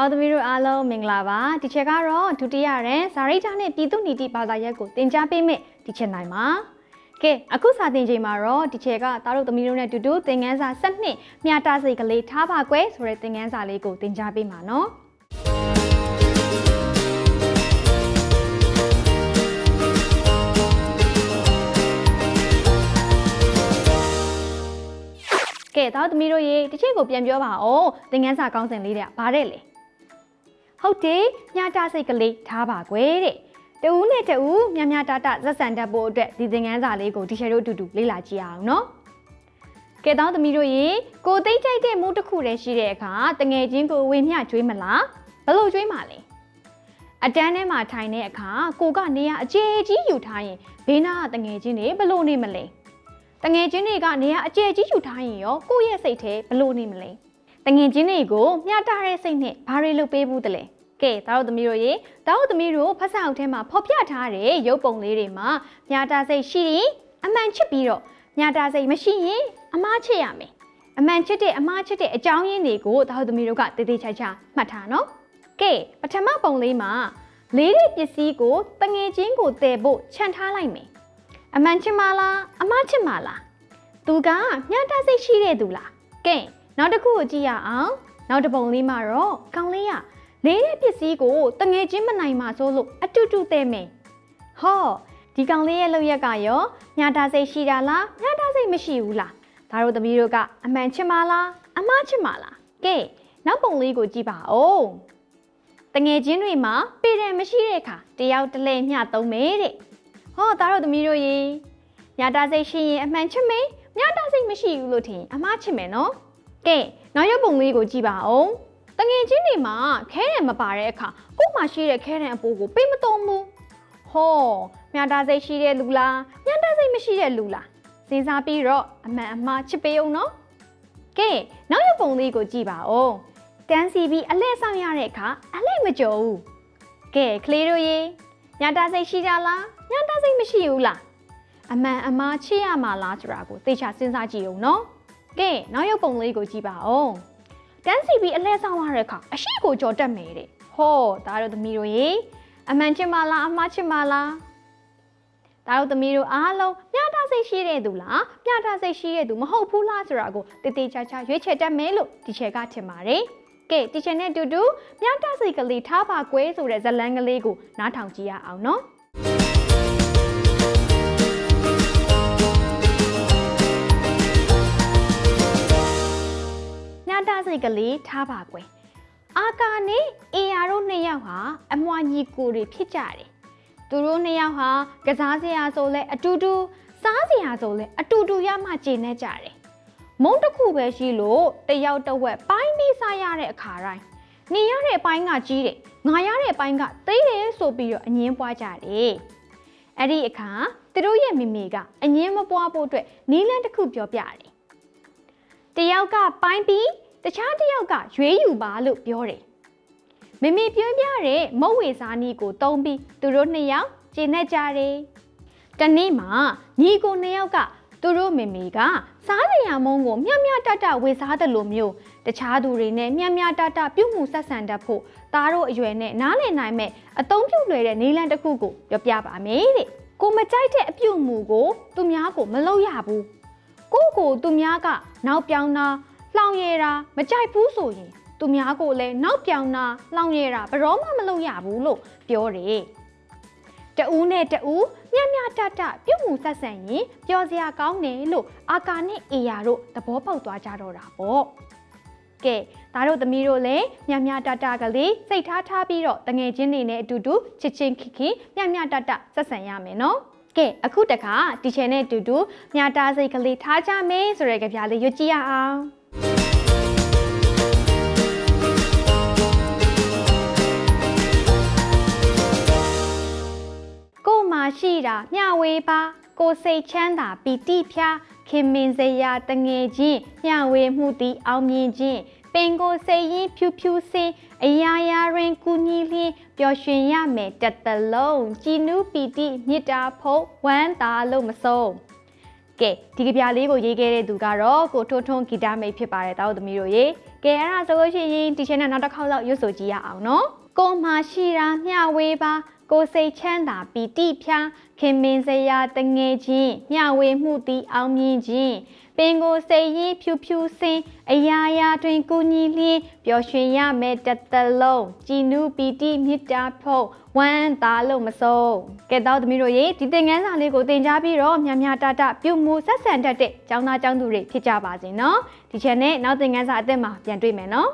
တော်သမီးတို့အားလုံးမင်္ဂလာပါဒီချက်ကတော့ဒုတိယရန်ဇာရိတာနဲ့ပြည်သူနီတိဘာသာရပ်ကိုသင်ကြားပေးမယ့်ဒီချက်နိုင်ပါကဲအခုစာသင်ချိန်မှာတော့ဒီချက်ကတားတို့သမီးတို့နဲ့တူတူသင်ခန်းစာ7နှစ်မြတာစိတ်ကလေးထားပါကွယ်ဆိုတဲ့သင်ခန်းစာလေးကိုသင်ကြားပေးမှာနော်ကဲတော့သမီးတို့ရေဒီချက်ကိုပြန်ပြောပါအောင်သင်ခန်းစာကောင်းစဉ်လေးတွေကဘာတဲ့လဲ ဟုတ်တယ်မြတာစိတ်ကလေးထားပါကွယ်တဲ့တဦးနဲ့တဦးမြမြတာတာဇက်ဆန်တတ်ဖို့အတွက်ဒီသင်ခန်းစာလေးကိုဒီချက်တို့အတူတူလေ့လာကြည့်အောင်နော်ကဲတော့သမီးတို့ရေကိုသိမ့်ကြိုက်တဲ့မုန်းတစ်ခုတည်းရှိတဲ့အခါတငယ်ချင်းကိုဝေမျှကျွေးမလားဘယ်လိုကျွေးမှာလဲအတန်းထဲမှာထိုင်တဲ့အခါကိုကနေရအကျေကြီးယူထားရင်ဘေးနားကတငယ်ချင်းတွေဘယ်လိုနေမလဲတငယ်ချင်းတွေကနေရအကျေကြီးယူထားရင်ရောကိုယ့်ရဲ့စိတ်ထဲဘယ်လိုနေမလဲ တငယ်ချင်းတွေကိုမျှတတဲ့စိတ်နဲ့ဘာတွေလုပ်ပေးဘူးတလဲကဲသားတို့သမီးတို့ရေသားတို့သမီးတို့ဖတ်စာအုပ်ထဲမှာဖော်ပြထားတဲ့ရုပ်ပုံလေးတွေမှာမျှတစိတ်ရှိရင်အမှန်ချစ်ပြီးတော့မျှတစိတ်မရှိရင်အမားချစ်ရမယ်အမှန်ချစ်တဲ့အမားချစ်တဲ့အကြောင်းရင်းတွေကိုသားတို့သမီးတို့ကတည်တည်ချာချာမှတ်ထားနော်ကဲပထမပုံလေးမှာလေးတဲ့ပစ္စည်းကိုတငယ်ချင်းကိုတည်ဖို့ခြံထားလိုက်မယ်အမှန်ချစ်မလားအမားချစ်မလားသူကမျှတစိတ်ရှိတဲ့သူလားကဲ နောက်တစ်ခုကိုကြည့်ရအောင်နောက်တစ်ပုံလေးမှာတော့ကောင်းလေးရလေးတဲ့ပစ္စည်းကိုတငယ်ချင်းမနိုင်မှဆိုလို့အတူတူတည်မယ်ဟောဒီကောင်လေးရဲ့လောက်ရက်ကရောမျှတစိတ်ရှိတာလားမျှတစိတ်မရှိဘူးလားဒါတို့သမီးတို့ကအမှန်ချစ်မလားအမားချစ်မလားကဲနောက်ပုံလေးကိုကြည့်ပါဦးတငယ်ချင်းတွေမှာပေတယ်မရှိတဲ့အခါတယောက်တစ်လဲမျှသုံးမယ်တဲ့ဟောဒါတို့သမီးတို့ရေမျှတစိတ်ရှိရင်အမှန်ချစ်မယ်မျှတစိတ်မရှိဘူးလို့ထင်အမားချစ်မယ်နော် ကဲနောက်ရုပ်ပုံလေးကိုကြည့်ပါဦးတငယ်ချင်းတွေမှာခဲတယ်မပါတဲ့အခါကို့မှာရှိတဲ့ခဲတယ်အပိုးကိုပေးမသုံးဘူးဟောမျှတစိတ်ရှိတဲ့လူလားမျှတစိတ်မရှိတဲ့လူလားစဉ်းစားပြီးတော့အမှန်အမှားချစ်ပေးအောင်နော်ကဲနောက်ရုပ်ပုံလေးကိုကြည့်ပါဦးတန်းစီပြီးအလှည့်ဆောင်ရတဲ့အခါအလှည့်မကြော်ဘူးကဲကလေးတို့ရေမျှတစိတ်ရှိကြလားမျှတစိတ်မရှိဘူးလားအမှန်အမှားချစ်ရမှာလားဆိုတာကိုသေချာစဉ်းစားကြည့်အောင်နော် ကဲနောက်ရုပ်ပုံလေးကိုကြည့်ပါဦးတန်းစီပြီးအလဲဆောင်ရတဲ့အခါအရှိကိုကြော်တက်မယ်တဲ့ဟောဒါတို့သမီးတို့ရေအမှန်ချစ်မလားအမှားချစ်မလားဒါတို့သမီးတို့အားလုံးမျှတစိတ်ရှိတဲ့သူလားမျှတစိတ်ရှိတဲ့သူမဟုတ်ဘူးလားဆိုတာကိုတေတေချာချာရွေးချယ်တတ်မယ်လို့ဒီချက်ကထင်ပါတယ်ကဲဒီချက်နဲ့အတူတူမျှတစိတ်ကလေးထားပါကွဲဆိုတဲ့ဇတ်လန်းကလေးကိုနားထောင်ကြည့်ရအောင်နော် တာစိတ်ကလေးထားပါကွယ်အာကာနဲ့အေယာတို့နှစ်ယောက်ဟာအမွှာညီကိုတွေဖြစ်ကြတယ်သူတို့နှစ်ယောက်ဟာကစားစရာဆိုလဲအတူတူစားစရာဆိုလဲအတူတူရမှကျေနပ်ကြတယ်မုံတစ်ခုပဲရှိလို့တယောက်တစ်ဝက်ပိုင်းပြီးစားရတဲ့အခါတိုင်းနေရတဲ့အပိုင်းကကြီးတယ်ငါရတဲ့အပိုင်းကသေးတယ်ဆိုပြီးတော့အငင်းပွားကြတယ်အဲ့ဒီအခါသူတို့ရဲ့မိမိကအငင်းမပွားဖို့အတွက်နီးလန်းတစ်ခုပြောပြတယ်တယောက်ကပိုင်းပြီး တခြားတယောက်ကရွေးယူပါလို့ပြောတယ်။မမေပြောပြတဲ့မုတ်ဝေစားနီးကိုတုံးပြီးသူတို့နှစ်ယောက်ကျင်းနေကြတယ်။တနေ့မှာညီကိုနှစ်ယောက်ကသူတို့မေမေကစားစရာမုံကိုမျှမျှတတဝေစားတယ်လို့မျိုးတခြားသူတွေနဲ့မျှမျှတတပြုတ်မှုဆက်ဆံတတ်ဖို့သားတို့အရွယ်နဲ့နားလည်နိုင်မဲ့အသုံးပြုလွယ်တဲ့နေလန်းတစ်ခုကိုပြောပြပါမယ်တဲ့။ကိုမကြိုက်တဲ့အပြုတ်မှုကို သူများကိုမလုပ်ရဘူး။ကိုယ့်ကိုသူများကနောက်ပြောင်းတာ လှောင်ရတာမကြိုက်ဘူးဆိုရင်သူများကိုလည်းနောက်ပြောင်းတာလှောင်ရတာဘယ်တော့မှမလုပ်ရဘူးလို့ပြောတယ်။တဦးနဲ့တဦးမျှမျှတတပြုတ်မှုဆက်ဆံရင်ပျော်စရာကောင်းတယ်လို့အာကာနဲ့အေယာတို့သဘောပေါက်သွားကြတော့တာပေါ့။ကဲဒါတို့သမီးတို့လည်းမျှမျှတတကလေးစိတ်ထားထားပြီးတော့တငယ်ချင်းတွေနဲ့အတူတူချစ်ချင်းခင်ခင်မျှမျှတတဆက်ဆံရမယ်နော်။ကဲအခုတခါတီချယ်နဲ့အတူတူမြတာစိတ်ကလေးထားကြမယ်ဆိုတဲ့ကြပြလေးရွတ်ကြည့်ရအောင် ရှိတာမျှဝေပါကိုယ်စိတ်ချမ်းသာပီတိဖြာခင်မင်စရာတငယ်ချင်းမျှဝေမှုသည်အောင်မြင်ခြင်းပင်ကိုယ်စိတ်ရင်ဖြူဖြူစင်အရာရာတွင်ကူညီလျင်ပျော်ရွှင်ရမယ်တစ်တလုံးကြည်နူးပီတိမေတ္တာဖို့ဝမ်းသာလို့မဆုံးကဲဒီကဗျာလေးကိုရေးခဲ့တဲ့သူကတော့ကိုထွန်းထွန်းဂီတမိတ်ဖြစ်ပါတယ်တာတို့သမီးတို့ရေကဲအဲ့ဒါဆိုလို့ရှိရင်ဒီချက်နဲ့နောက်တစ်ခေါက်လောက်ရွတ်ဆိုကြည့်ရအောင်နော်ကိုမှရှိတာမျှဝေပါ ကိုစိတ်ချမ်းသာပီတိဖြာခင်မင်စရာတငယ်ချင်းမျှဝေမှုသည်အောင်မြင်ခြင်းပင်ကိုစိတ်ရင်းဖြူဖြူစင်အရာရာတွင်ကိုညီလင်းပျော်ရွှင်ရမယ်တစ်သလုံးကြည်နူးပီတိမေတ္တာဖို့ဝမ်းသာလို့မဆုံးကဲတော့သမီးတို့ရေဒီသင်ခန်းစာလေးကိုသင်ကြားပြီးတော့မြ мя တတပြုမှုဆက်ဆံတတ်တဲ့ကျောင်းသားကျောင်းသူတွေဖြစ်ကြပါစေနော်ဒီချက်နဲ့နောက်သင်ခန်းစာအသစ်မှာပြန်တွေ့မယ်နော်